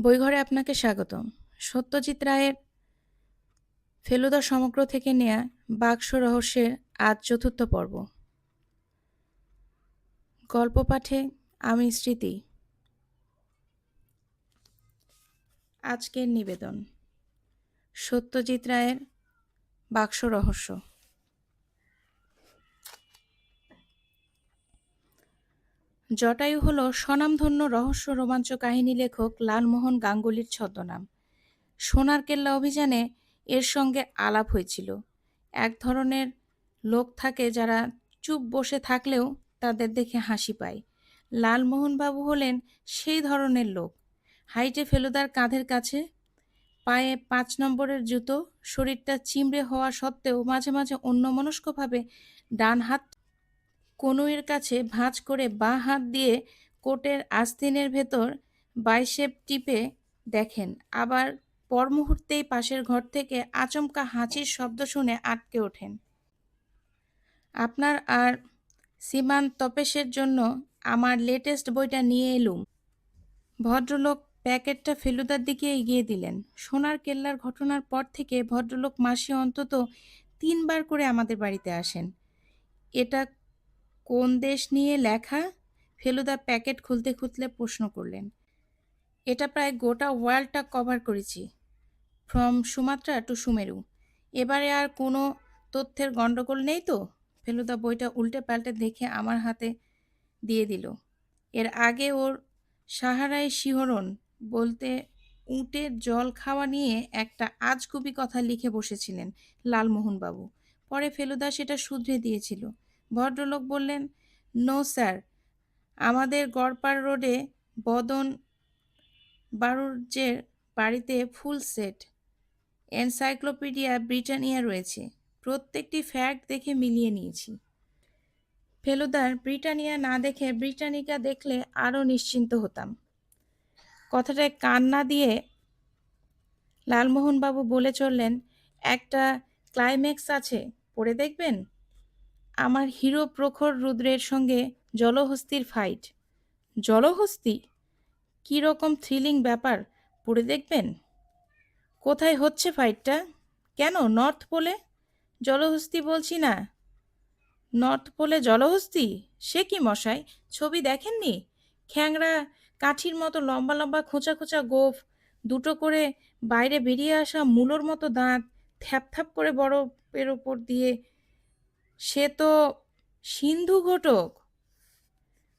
বইঘরে আপনাকে স্বাগতম। সত্যজিৎ রায়ের ফেলুদা সমগ্র থেকে নেয়া বাক্স রহস্যের আজ চতুর্থ পর্ব। গল্প পাঠে আমি স্মৃতি। আজকের নিবেদন। সত্যজিৎ রায়ের বাক্স রহস্য। জটায়ু হল স্বনামধন্য রহস্য রোমাঞ্চ কাহিনী লেখক লালমোহন গাঙ্গুলির ছদ্মনাম। সোনার কেল্লা অভিযানে এর সঙ্গে আলাপ হয়েছিল। এক ধরনের লোক থাকে যারা চুপ বসে থাকলেও তাদের দেখে হাসি পায়। লালমোহনবাবু হলেন সেই ধরনের লোক। হাইটে ফেলুদার কাঁধের কাছে, পায়ে পাঁচ নম্বরের জুতো, শরীরটা চিমড়ে হওয়া সত্ত্বেও মাঝে মাঝে অন্যমনস্কভাবে ডান হাত কনুইয়ের কাছে ভাঁজ করে বাঁ হাত দিয়ে কোটের আস্তিনের ভেতর বাইশেপ টিপে দেখেন। আবার পর মুহূর্তেই পাশের ঘর থেকে আচমকা হাঁচির শব্দ শুনে আটকে ওঠেন। আপনার আর সীমান তপেশের জন্য আমার লেটেস্ট বইটা নিয়ে এলুম। ভদ্রলোক প্যাকেটটা ফেলুদার দিকে এগিয়ে দিলেন। সোনার কেল্লার ঘটনার পর থেকে ভদ্রলোক মাসে অন্তত তিনবার করে আমাদের বাড়িতে আসেন। এটা কোন দেশ নিয়ে লেখা? ফেলুদা প্যাকেট খুলতে খুলতে প্রশ্ন করলেন। এটা প্রায় গোটা ওয়ার্ল্ডটা কভার করেছি। From Sumatra to Sumeru. এবারে আর কোনো তথ্যের গণ্ডগোল নেই তো? ফেলুদা বইটা উল্টে পাল্টে দেখে আমার হাতে দিয়ে দিল। এর আগে ওর সাহারায় শিহরণ বলতে উটের জল খাওয়া নিয়ে একটা আজগুবি কথা লিখে বসেছিলেন লালমোহনবাবু। পরে ফেলুদা সেটা শুধরে দিয়েছিল। ভদ্রলোক বললেন, নো স্যার, আমাদের গড়পাড় রোডে বদন বাড়ুর্যের বাড়িতে ফুল সেট, এনসাইক্লোপিডিয়া ব্রিটানিয়া রয়েছে। প্রত্যেকটি ফ্যাক্ট দেখে মিলিয়ে নিয়েছি। ফেলুদার ব্রিটানিয়া না দেখে ব্রিটানিকা দেখলে আরও নিশ্চিন্ত হতাম। কথাটায় কান না দিয়ে লালমোহনবাবু বলে চললেন, একটা ক্লাইম্যাক্স আছে, পড়ে দেখবেন? আমার হিরো প্রখর রুদ্রের সঙ্গে জলহস্তির ফাইট জলহস্তি? কী রকম থ্রিলিং ব্যাপার, পড়ে দেখবেন? কোথায় হচ্ছে ফাইটটা কেন নর্থ পোলে জলহস্তি বলছি না। নর্থ পোলে জলহস্তি? সে কি মশাই, ছবি দেখেননি? খ্যাংরা কাঠির মতো লম্বা লম্বা খোঁচা খোঁচা গোফ, দুটো করে বাইরে বেরিয়ে আসা মূলোর মতো দাঁত, থ্যাপ থ্যাপ করে বরফের ওপর দিয়ে সে তো সিন্ধু ঘটক,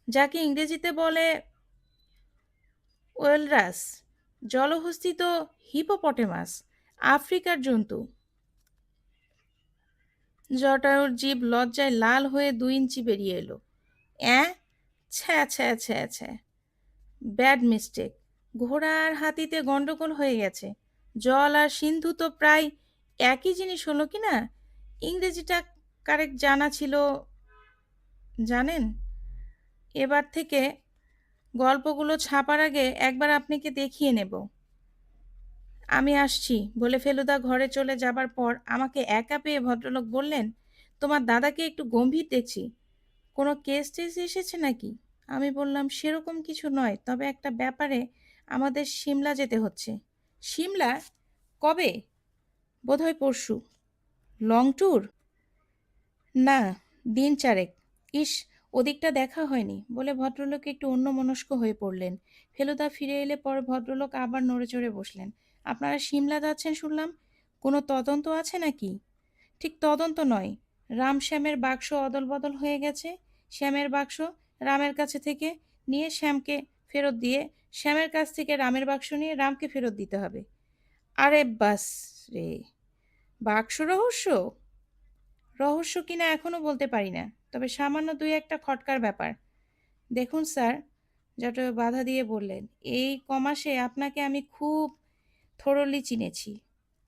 যাকে ইংরেজিতে বলে ওয়েলরাস জলহস্তি তো হিপোপটেমাস, আফ্রিকার জন্তু। জটায়ুর জীব লজ্জায় লাল হয়ে দুই ইঞ্চি বেরিয়ে এলো। অ্যাঁ, ছ্যা ছ্যা ছ্যা ছ্যা। Bad mistake. ঘোড়া আর হাতিতে গন্ডগোল হয়ে গেছে। জল আর সিন্ধু তো প্রায় একই জিনিস হলো কি না ইংরেজিটা কারেক্ট জানা ছিল, জানেন? এবার থেকে গল্পগুলো ছাপার আগে একবার আপনাকে দেখিয়ে নেব। আমি আসছি, বলে ফেলুদা ঘরে চলে যাবার পর আমাকে একা পেয়ে ভদ্রলোক বললেন, তোমার দাদাকে একটু গম্ভীর দেখছি। কোনো কেস টেস এসেছে নাকি? আমি বললাম, সেরকম কিছু নয়, তবে একটা ব্যাপারে আমাদের সিমলা যেতে হচ্ছে। সিমলা? কবে? বোধহয় পরশু। Long tour? না, দিন চারেক। ইস, ওদিকটা দেখা হয়নি বলে ভদ্রলোক একটু অন্যমনস্ক হয়ে পড়লেন। ফেলুদা ফিরে এলে পর ভদ্রলোক আবার নড়ে চড়ে বসলেন। আপনারা সিমলা যাচ্ছেন শুনলাম? কোনো তদন্ত আছে নাকি? ঠিক তদন্ত নয়। রাম শ্যামের বাক্স অদল বদল হয়ে গেছে। শ্যামের বাক্স রামের কাছে থেকে নিয়ে শ্যামকে ফেরত দিয়ে শ্যামের কাছ থেকে রামের বাক্স নিয়ে রামকে ফেরত দিতে হবে। আরে বাস রে। বাক্স রহস্য? রহস্য কিনা এখনও বলতে পারি না, তবে সামান্য দুই একটা খটকার ব্যাপার। দেখুন স্যার জটয় বাধা দিয়ে বললেন, এই কমাসে আপনাকে আমি খুব থরলি চিনেছি।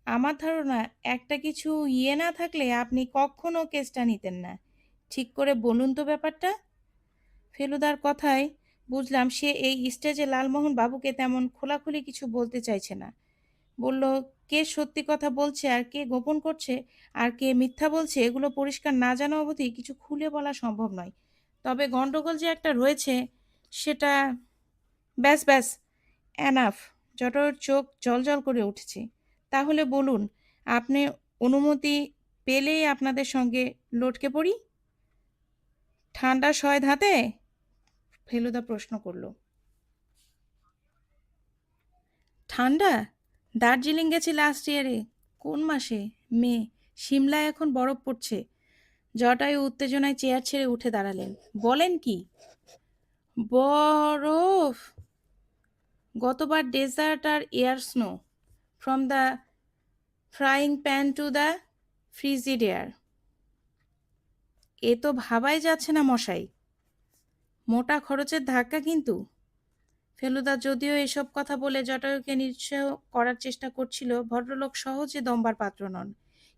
আমার ধারণা, একটা কিছু ইয়ে না থাকলে আপনি কখনো কেসটা নিতেন না। ঠিক করে বলুন তো ব্যাপারটা। ফেলুদার কথায় বুঝলাম সে এই স্টেজে লালমোহন বাবুকে তেমন খোলাখুলি কিছু বলতে চাইছে না। বলল, কে সত্যি কথা বলছে আর কে গোপন করছে আর কে মিথ্যা বলছে এগুলো পরিষ্কার না জানা অবধি কিছু খুলে বলা সম্ভব নয়। তবে গণ্ডগোল যে একটা রয়েছে সেটা ব্যাস ব্যাস অ্যানাফ জটর চোখ জলজল করে উঠছে। তাহলে বলুন, আপনি অনুমতি পেলেই আপনাদের সঙ্গে লটকে পড়ি? ঠান্ডা সয় ধাতে ফেলুদা প্রশ্ন করল। ঠান্ডা? দার্জিলিং গেছি লাস্ট ইয়ারে কোন মাসে? মে। সিমলায় এখন বরফ পড়ছে। জটায়ু উত্তেজনায় চেয়ার ছেড়ে উঠে দাঁড়ালেন। বলেন কি? বরফ! গতবার dessert R air snow from the frying pan to the frigid air এ তো ভাবাই যাচ্ছে না মশাই। মোটা খরচের ধাক্কা কিন্তু। ফেলুদা যদিও এসব কথা বলে জটায়ুকে নিরুৎসাহ করার চেষ্টা করছিল, ভদ্রলোক সহজে দম্বার পাত্র নন।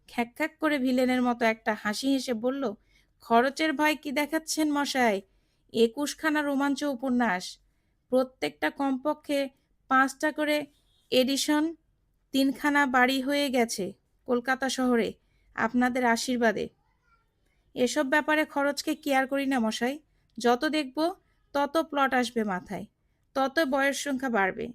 খ্যাক খ্যাক করে ভিলেনের মতো একটা হাসি হেসে বলল, খরচের ভয় কি দেখাচ্ছেন মশাই? একুশখানা রোমাঞ্চ উপন্যাস। প্রত্যেকটা কমপক্ষে পাঁচটা করে এডিশন, তিনখানা বাড়ি হয়ে গেছে কলকাতা শহরে। আপনাদের আশীর্বাদে। এসব ব্যাপারে খরচকে কেয়ার করি না মশাই? যত দেখব, তত প্লট আসবে মাথায়। তত বয়স সংখ্যা বাড়বে।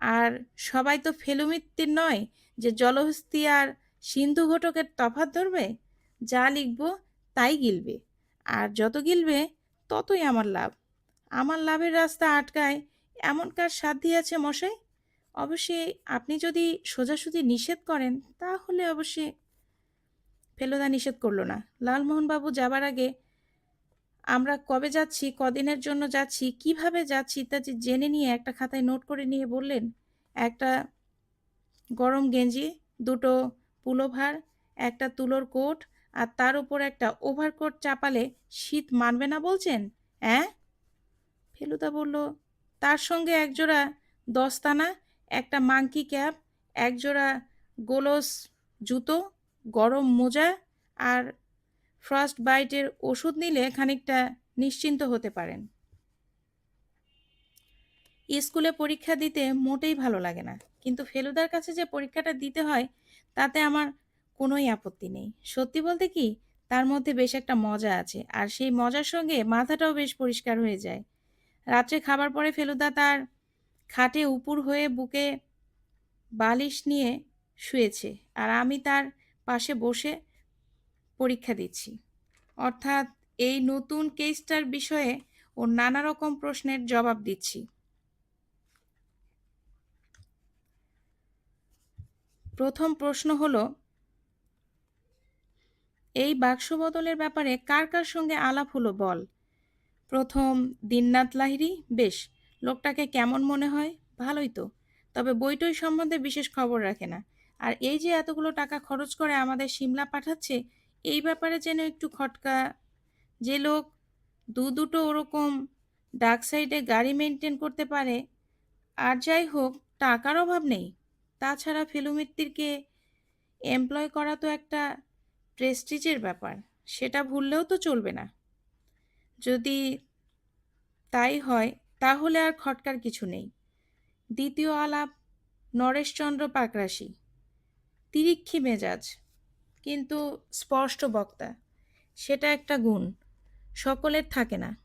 আর সবাই তো ফেলুমিত্তির নয় যে জলহস্তি আর সিন্ধু ঘটকের তফাৎ ধরবে? যা লিখব তাই গিলবে। আর যত গিলবে, ততই আমার লাভ। আমার লাভের রাস্তা আটকায় এমন কার সাধ্যি আছে মশাই? অবশ্যই আপনি যদি সোজাসুজি নিষেধ করেন, তাহলে অবশ্যই ফেলুদা নিষেধ করল না। লালমোহনবাবু যাবার আগে আমরা কবে যাচ্ছি, কদিনের জন্য যাচ্ছি, কীভাবে যাচ্ছি, ইত্যাদি জেনে নিয়ে একটা খাতায় নোট করে নিয়ে বললেন। একটা গরম গেঞ্জি, দুটো পুলোভার, একটা তুলোর কোট, আর তার উপর একটা ওভারকোট চাপালে শীত মানবে না বলছেন? হ্যাঁ ফেলুদা বলল, তার সঙ্গে একজোড়া দস্তানা, একটা মাংকি ক্যাপ, একজোড়া গোলস জুতো, গরম মোজা, আর ফ্রস্ট বাইটের ওষুধ নিলে খানিকটা নিশ্চিন্ত হতে পারেন। স্কুলে পরীক্ষা দিতে মোটেই ভালো লাগে না। কিন্তু ফেলুদার কাছে যে পরীক্ষাটা দিতে হয়, তাতে আমার কোনোই আপত্তি নেই। সত্যি বলতে কি, তার মধ্যে বেশ একটা মজা আছে, আর সেই মজার সঙ্গে মাথাটাও বেশ পরিষ্কার হয়ে যায়। রাত্রে খাবার পরে ফেলুদা তার খাটে উপুর হয়ে বুকে বালিশ নিয়ে শুয়েছে, আর আমি তার পাশে বসে পরীক্ষা দিচ্ছি। অর্থাৎ এই নতুন কেসটার বিষয়ে ও নানা রকম প্রশ্নের জবাব দিচ্ছি। প্রথম প্রশ্ন হলো, এই বাক্স বদলের ব্যাপারে কার কার সঙ্গে আলাপ হলো বল? প্রথম, দিননাথ লাহিরি বেশ, লোকটাকে কেমন মনে হয়? ভালোই তো। তবে বইটই সম্বন্ধে বিশেষ খবর রাখে না। আর এই যে এতগুলো টাকা খরচ করে আমাদের সিমলা পাঠাচ্ছে এই ব্যাপারে যেন একটু খটকা। যে লোক দু দুটো ওরকম ডাক সাইডে গাড়ি মেনটেন করতে পারে, আর যাই হোক, টাকার অভাব নেই। তাছাড়া ফেলুমিত্তিরকে এমপ্লয় করা তো একটা প্রেস্টিজের ব্যাপার, সেটা ভুললেও তো চলবে না। যদি তাই হয়, তাহলে আর খটকার কিছু নেই। দ্বিতীয় আলাপ, নরেশচন্দ্র পাকরাশি। তিরিক্ষি মেজাজ। কিন্তু স্পষ্ট বক্তা, সেটা একটা গুণ, সকলের থাকে না।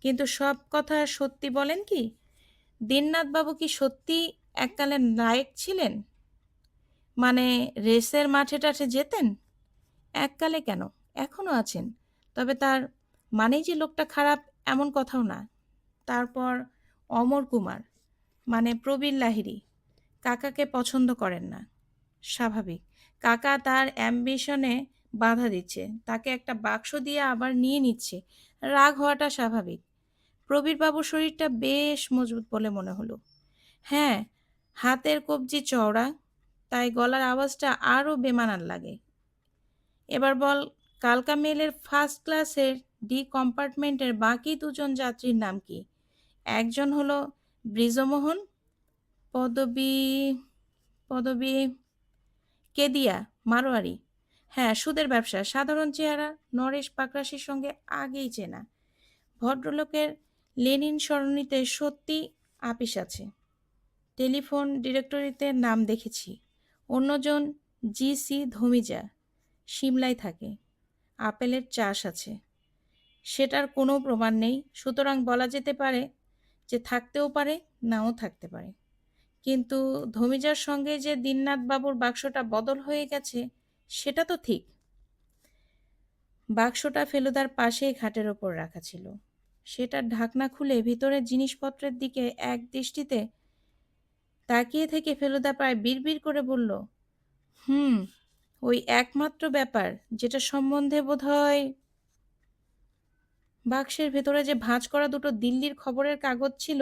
কিন্তু সব কথা সত্যি বলেন কি? দিননাথবাবু কি সত্যি এককালে নায়ক ছিলেন? মানে রেসের মাঠে টাঠে যেতেন? এককালে কেন? এখনও আছেন। তবে তার মানেই যে লোকটা খারাপ এমন কথাও না। তারপর অমর কুমার মানে প্রবীর লাহিড়ী, কাকাকে পছন্দ করেন না। স্বাভাবিক। কাকা তার অ্যাম্বিশনে বাধা দিচ্ছে। তাকে একটা বাক্স দিয়ে আবার নিয়ে নিচ্ছে। রাগ হওয়াটা স্বাভাবিক। প্রবীরবাবুর শরীরটা বেশ মজবুত বলে মনে হলো। হ্যাঁ হাতের কবজি চওড়া, তাই গলার আওয়াজটা আরও বেমানার লাগে। এবার বল, কালকা মেলের ফার্স্ট ক্লাসের ডি কম্পার্টমেন্টের বাকি দুজন যাত্রীর নাম কি? একজন হলো ব্রিজমোহন, পদবী পদবী কেদিয়া, মারোয়ারি। হ্যাঁ সুদের ব্যবসা। সাধারণ চেহারা নরেশ পাকরাশির সঙ্গে আগেই চেনা। ভদ্রলোকের লেনিন সরণিতে সত্যি আপিস আছে। টেলিফোন ডিরেক্টরিতে নাম দেখেছি। অন্যজন জি সি ধমিজা। সিমলায় থাকে। আপেলের চাষ আছে। সেটার কোনো প্রমাণ নেই। সুতরাং বলা যেতে পারে যে থাকতেও পারে, নাও থাকতে পারে। কিন্তু ধমিজার সঙ্গে যে দিননাথ বাবুর বাক্সটা বদল হয়ে গেছে, সেটা তো ঠিক। বাক্সটা ফেলুদার পাশেই ঘাটের ওপর রাখা ছিল। সেটার ঢাকনা খুলে ভিতরের জিনিসপত্রের দিকে এক দৃষ্টিতে তাকিয়ে থেকে ফেলুদা প্রায় বিড়বিড় করে বলল, হুম, ওই একমাত্র ব্যাপার যেটা সম্বন্ধে বোধহয় বাক্সের ভেতরে যে ভাঁজ করা দুটো দিল্লির খবরের কাগজ ছিল,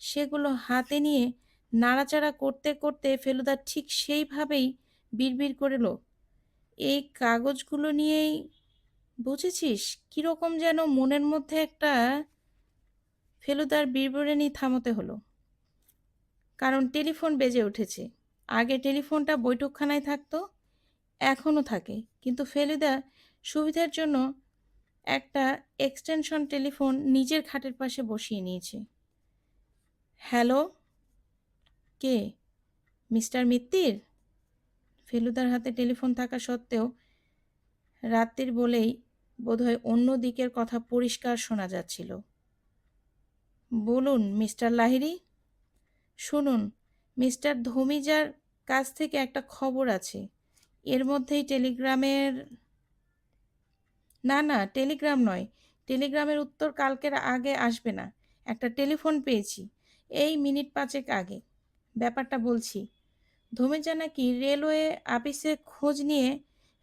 সেগুলো হাতে নিয়ে নাড়াচাড়া করতে করতে ফেলুদা ঠিক সেইভাবেই বিড়বিড় করল এই কাগজগুলো নিয়েই বুঝেছিস কীরকম যেন মনের মধ্যে একটা ফেলুদার বিড়বিড়ানি থামতে হলো। কারণ টেলিফোন বেজে উঠেছে। আগে টেলিফোনটা বৈঠকখানায় থাকতো, এখনও থাকে। কিন্তু ফেলুদা সুবিধার জন্য একটা এক্সটেনশন টেলিফোন নিজের খাটের পাশে বসিয়ে নিয়েছে। হ্যালো? কে? মিস্টার মিত্তির? ফেলুদার হাতে টেলিফোন থাকা সত্ত্বেও রাত্রির বলেই বোধহয় অন্য দিকের কথা পরিষ্কার শোনা যাচ্ছিল। বলুন, মিস্টার লাহিরি শুনুন, মিস্টার ধমিজার কাছ থেকে একটা খবর আছে। এর মধ্যেই টেলিগ্রামের না না, টেলিগ্রাম নয়। টেলিগ্রামের উত্তর কালকের আগে আসবে না। একটা টেলিফোন পেয়েছি। এই মিনিট পাঁচেক আগে। ব্যাপারটা বলছি। ধমিজা নাকি রেলওয়ে অফিসে খোঁজ নিয়ে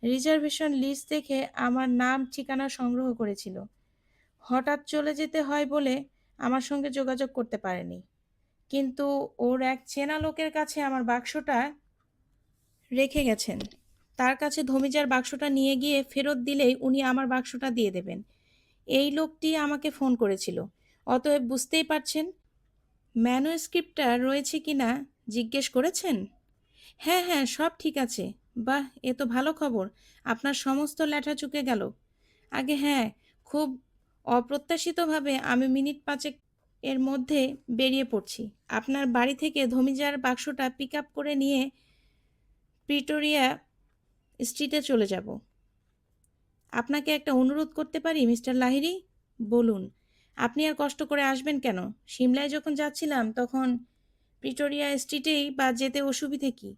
রিজার্ভেশন লিস্ট দেখে আমার নাম ঠিকানা সংগ্রহ করেছিল। হঠাৎ চলে যেতে হয় বলে আমার সঙ্গে যোগাযোগ করতে পারেনি। কিন্তু ওর এক চেনা লোকের কাছে আমার বাক্সটা রেখে গেছেন। তার কাছে ধমিজার বাক্সটা নিয়ে গিয়ে ফেরত দিলেই উনি আমার বাক্সটা দিয়ে দেবেন। এই লোকটি আমাকে ফোন করেছিল। অতএব বুঝতেই পারছেন ম্যানুস্ক্রিপ্টটা রয়েছে কি না জিজ্ঞেস করেছেন? হ্যাঁ হ্যাঁ সব ঠিক আছে। বাহ, এ তো ভালো খবর। আপনার সমস্ত ল্যাঠা চুকে গেল। আগে হ্যাঁ খুব অপ্রত্যাশিতভাবে আমি মিনিট পাঁচেক এর মধ্যে বেরিয়ে পড়ছি। আপনার বাড়ি থেকে ধমিজার বাক্সটা পিক আপ করে নিয়ে প্রিটোরিয়া স্ট্রিটে চলে যাব। আপনাকে একটা অনুরোধ করতে পারি, মিস্টার লাহিরি বলুন। আপনি আর কষ্ট করে আসবেন কেন? সিমলায় যখন যাচ্ছিলাম, তখন প্রিটোরিয়া স্ট্রিটেই বা যেতে অসুবিধে কি?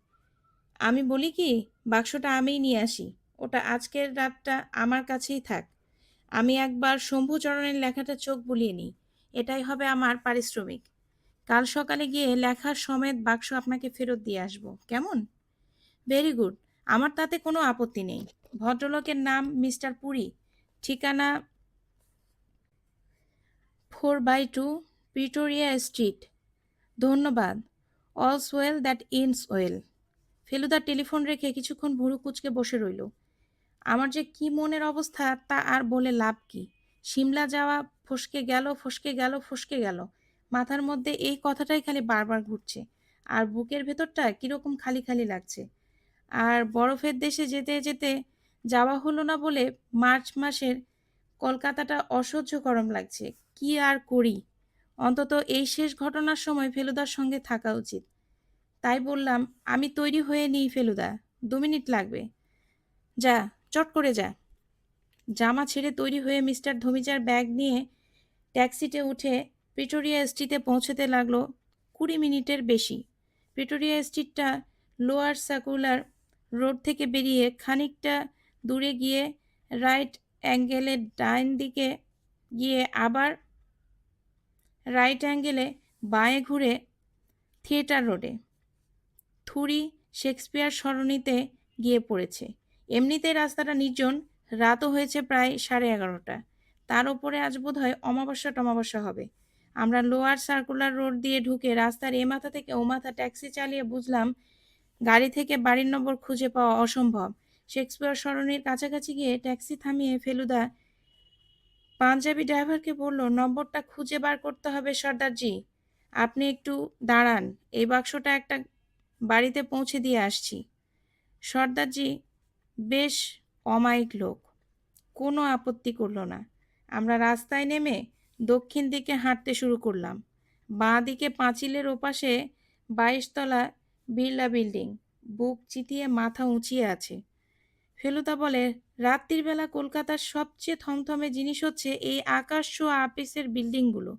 আমি বলি কি, বাক্সটা আমিই নিয়ে আসি। ওটা আজকের রাতটা আমার কাছেই থাক। আমি একবার শম্ভুচরণের লেখাটা চোখ বুলিয়ে নিই। এটাই হবে আমার পারিশ্রমিক। কাল সকালে গিয়ে লেখার সমেত বাক্স আপনাকে ফেরত দিয়ে আসব। কেমন? Very good. আমার তাতে কোনো আপত্তি নেই। ভদ্রলোকের নাম মিস্টার পুরী। ঠিকানা four by two Pretoria street. ধন্যবাদ। All's well that ends well Feluda telephone রেখে কিছুক্ষণ ভুরু কুচকে বসে রইল। আমার যে কি মনের অবস্থা তা আর বলে লাভ কি? সিমলা যাওয়া, ফসকে গেল ফসকে গেল ফসকে গেল। মাথার মধ্যে এই কথাটাই খালি বারবার ঘুরছে। আর বুকের ভেতরটা কীরকম খালি খালি লাগছে। আর বরফের দেশে যেতে যেতে যাওয়া হলো না বলে মার্চ মাসের কলকাতাটা অসহ্য গরম লাগছে। কি আর করি? অন্তত এই শেষ ঘটনার সময় ফেলুদার সঙ্গে থাকা উচিত। তাই বললাম, আমি তৈরি হয়ে নিই ফেলুদা, দু মিনিট লাগবে। যা, চট করে যা। জামা ছেড়ে তৈরি হয়ে মিস্টার ধমিজার ব্যাগ নিয়ে ট্যাক্সিতে উঠে প্রিটোরিয়া স্ট্রিটে পৌঁছতে লাগল কুড়ি মিনিটের বেশি। প্রিটোরিয়া স্ট্রিটটা লোয়ার সার্কুলার রোড থেকে বেরিয়ে খানিকটা দূরে গিয়ে রাইট অ্যাঙ্গেলের ডাইন দিকে গিয়ে আবার রাইট অ্যাঙ্গেলে বাঁয়ে ঘুরে থিয়েটার রোডে। থুরি শেক্সপিয়ার সরণিতে গিয়ে পড়েছে। এমনিতেই রাস্তাটা নির্জন, রাতও হয়েছে প্রায় সাড়ে এগারোটা। তার ওপরে আজ বোধ হয় অমাবস্যা টমাবস্যা হবে। আমরা লোয়ার সার্কুলার রোড দিয়ে ঢুকে রাস্তার এ মাথা থেকে ও মাথা ট্যাক্সি চালিয়ে বুঝলাম, গাড়ি থেকে বাড়ির নম্বর খুঁজে পাওয়া অসম্ভব। শেক্সপিয়ার সরণির কাছাকাছি গিয়ে ট্যাক্সি থামিয়ে ফেলুদা পাঞ্জাবি ড্রাইভারকে বলল, নম্বরটা খুঁজে বার করতে হবে, সর্দারজি। আপনি একটু দাঁড়ান, এই বাক্সটা একটা বাড়িতে পৌঁছে দিয়ে আসছি। সর্দারজি বেশ অমায়িক লোক, কোনো আপত্তি করল না। আমরা রাস্তায় নেমে দক্ষিণ দিকে হাঁটতে শুরু করলাম। বাঁ দিকে পাঁচিলের ওপাশে বাইশতলা বিড়লা বিল্ডিং, বুক চিতিয়ে মাথা উঁচিয়ে আছে। ফেলুদা বলে, রাত্রির বেলা কলকাতার সবচেয়ে থমথমে জিনিস হচ্ছে এই আকাশ ছোঁয়া আপিসের বিল্ডিংগুলো।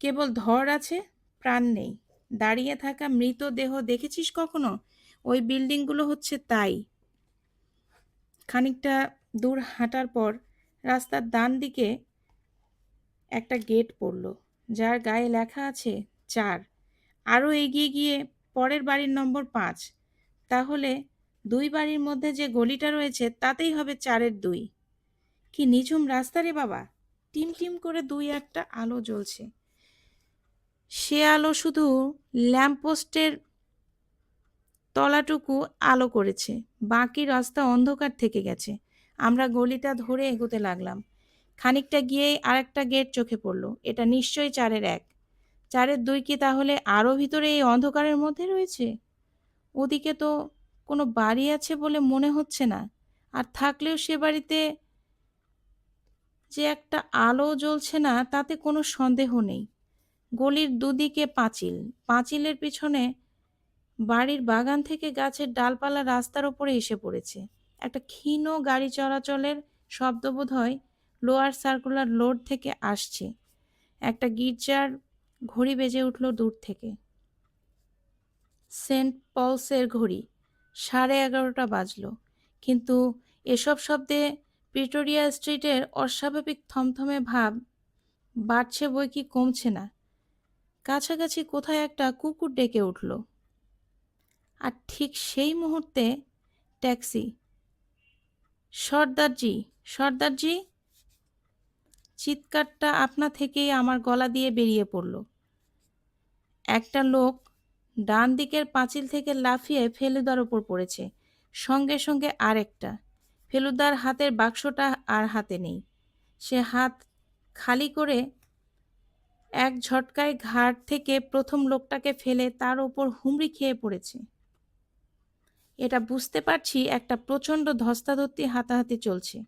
কেবল ধর আছে, প্রাণ নেই। দাঁড়িয়ে থাকা মৃতদেহ দেখেছিস কখনো? ওই বিল্ডিংগুলো হচ্ছে তাই। খানিকটা দূর হাঁটার পর রাস্তার ডান দিকে একটা গেট পড়ল, যার গায়ে লেখা আছে চার। আরও এগিয়ে গিয়ে পরের বাড়ির নম্বর পাঁচ। তাহলে দুই বাড়ির মধ্যে যে গলিটা রয়েছে, তাতেই হবে চারের দুই। কি নিঝুম রাস্তা রে বাবা। টিম টিম করে দুই একটা আলো জ্বলছে। সে আলো শুধু ল্যাম্পপোস্টের তলাটুকু আলো করেছে। বাকি রাস্তা অন্ধকার থেকে গেছে। আমরা গলিটা ধরে এগোতে লাগলাম। খানিকটা গিয়েই আরেকটা গেট চোখে পড়ল। এটা নিশ্চয়ই চারের এক। চারের দুই কি তাহলে আরও ভিতরে এই অন্ধকারের মধ্যে রয়েছে? ওদিকে তো কোনো বাড়ি আছে বলে মনে হচ্ছে না। আর থাকলেও সে বাড়িতে যে একটা আলো জ্বলছে না, তাতে কোনো সন্দেহ নেই। গলির দুদিকে পাঁচিল। পাঁচিলের পিছনে বাড়ির বাগান থেকে গাছের ডালপালা রাস্তার ওপরে এসে পড়েছে। একটা ক্ষীণ গাড়ি চলাচলের শব্দ বোধ হয় লোয়ার সার্কুলার লোড থেকে আসছে। একটা গির্জার ঘড়ি বেজে উঠল দূর থেকে। সেন্ট পলসের ঘড়ি। সাড়ে এগারোটা বাজলো। কিন্তু এসব শব্দে প্রিটোরিয়া স্ট্রিটের অস্বাভাবিক থমথমে ভাব বাড়ছে বই কি কমছে না। কাছাকাছি কোথায় একটা কুকুর ডেকে উঠল। আর ঠিক সেই মুহূর্তে ট্যাক্সি। সর্দারজি সর্দারজি? চিৎকারটা আপনা থেকেই আমার গলা দিয়ে বেরিয়ে পড়ল। একটা লোক ডান দিকের পাঁচিল থেকে লাফিয়ে ফেলুদার ওপর পড়েছে। সঙ্গে সঙ্গে আরেকটা। ফেলুদার হাতের বাক্সটা আর হাতে নেই। সে হাত খালি করে এক ঝটকায় ঘাট থেকে প্রথম লোকটাকে ফেলে তার ওপর হুমড়ি খেয়ে পড়েছে। এটা বুঝতে পারছি একটা প্রচণ্ড ধস্তাধস্তি হাতাহাতি চলছে।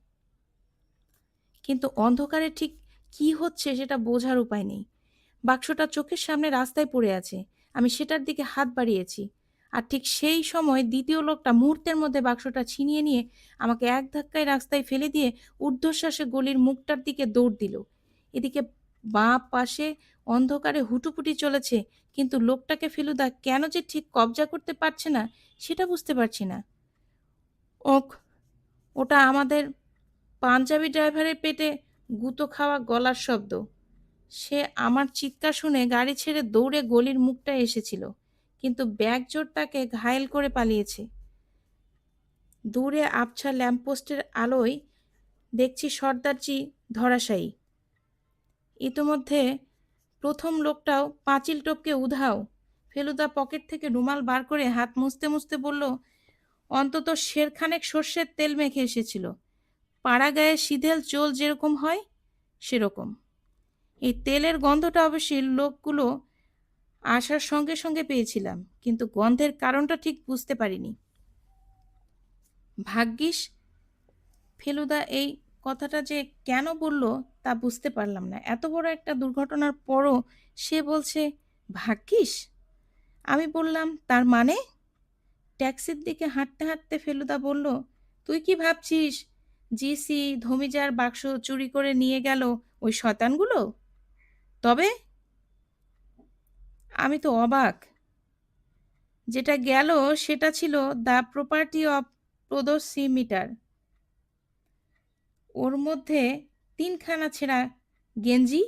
কিন্তু অন্ধকারে ঠিক কি হচ্ছে সেটা বোঝার উপায় নেই। বাক্সটা চোখের সামনে রাস্তায় পড়ে আছে। আমি সেটার দিকে হাত বাড়িয়েছি। আর ঠিক সেই সময় দ্বিতীয় লোকটা মুহূর্তের মধ্যে বাক্সটা ছিনিয়ে নিয়ে আমাকে এক ধাক্কায় রাস্তায় ফেলে দিয়ে ঊর্ধ্বশ্বাসে গলির মুখটার দিকে দৌড় দিল। এদিকে বাঁ পাশে অন্ধকারে হুটুপুটি চলেছে, কিন্তু লোকটাকে ফেলুদা কেন যে ঠিক কবজা করতে পারছে না, সেটা বুঝতে পারছি না। ওক, ওটা আমাদের পাঞ্জাবি ড্রাইভারের পেটে গুঁতো খাওয়া গলার শব্দ। সে আমার চিৎকার শুনে গাড়ি ছেড়ে দৌড়ে গলির মুখটা এসেছিল, কিন্তু ব্যাগজোর তাকে ঘায়েল করে পালিয়েছে। দূরে আবছা ল্যাম্পপোস্টের আলোয় দেখছি সর্দারজি ধরাশায়ী। ইতোমধ্যে প্রথম লোকটাও পাঁচিল টপকে উধাও, ফেলুদা পকেট থেকে রুমাল বার করে হাত মুছতে মুছতে বলল, অন্তত শেরখানেক সর্ষের তেল মেখে এসেছিল। পাড়া গায়ে সিধেল চোল যেরকম হয়, সেরকম। এই তেলের গন্ধটা অবশ্যই লোকগুলো আসার সঙ্গে সঙ্গে পেয়েছিলাম, কিন্তু গন্ধের কারণটা ঠিক বুঝতে পারিনি। ভাগ্যিস ফেলুদা এই কথাটা যে কেন বলল তা বুঝতে পারলাম না। এত বড় একটা দুর্ঘটনার পরও সে বলছে, ভাগ্যিস? আমি বললাম, তার মানে? ট্যাক্সির দিকে হাঁটতে হাঁটতে ফেলুদা বলল, তুই কি ভাবছিস? জিসি, ধমিজার বাক্স চুরি করে নিয়ে গেল ওই শতানগুলো তবে আমি তো অবাক। যেটা গেল সেটা ছিল the property of Prodosh Mitter ওর মধ্যে তিনখানা ছেঁড়া গেঞ্জি,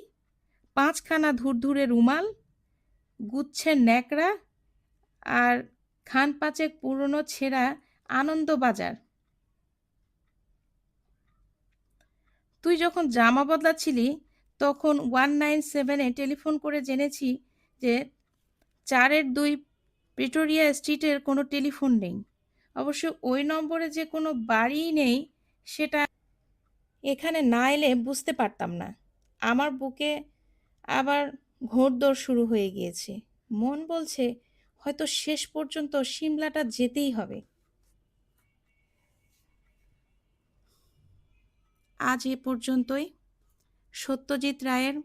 পাঁচখানা ধুরধুরে রুমাল গুচ্ছের ন্যাকড়া আর খান পাঁচেক পুরনো ছেঁড়া আনন্দবাজার তুই যখন জামা বদলাচ্ছিলি তখন ওয়ান নাইন সেভেনে টেলিফোন করে জেনেছি যে চারের দুই প্রিটোরিয়া স্ট্রিটের কোনো টেলিফোন নেই। অবশ্য ওই নম্বরে যে কোনো বাড়িই নেই, সেটা এখানে না এলে বুঝতে পারতাম না। আমার বুকে আবার ঘোড়দৌড় শুরু হয়ে গিয়েছে। মন বলছে, হয়তো শেষ পর্যন্ত সিমলাটা যেতেই হবে। আজ এ পর্যন্তই। সত্যজিৎ রায়ের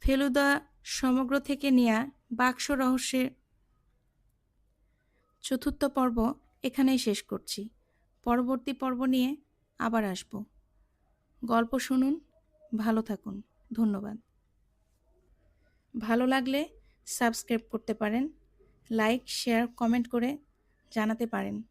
ফেলুদা সমগ্র থেকে নেয়া বাক্স রহস্যের চতুর্থ পর্ব এখানেই শেষ করছি। পরবর্তী পর্ব নিয়ে আবার আসব। গল্প শুনুন, ভালো থাকুন, ধন্যবাদ। ভালো লাগলে সাবস্ক্রাইব করতে পারেন, লাইক, শেয়ার, কমেন্ট করে জানাতে পারেন।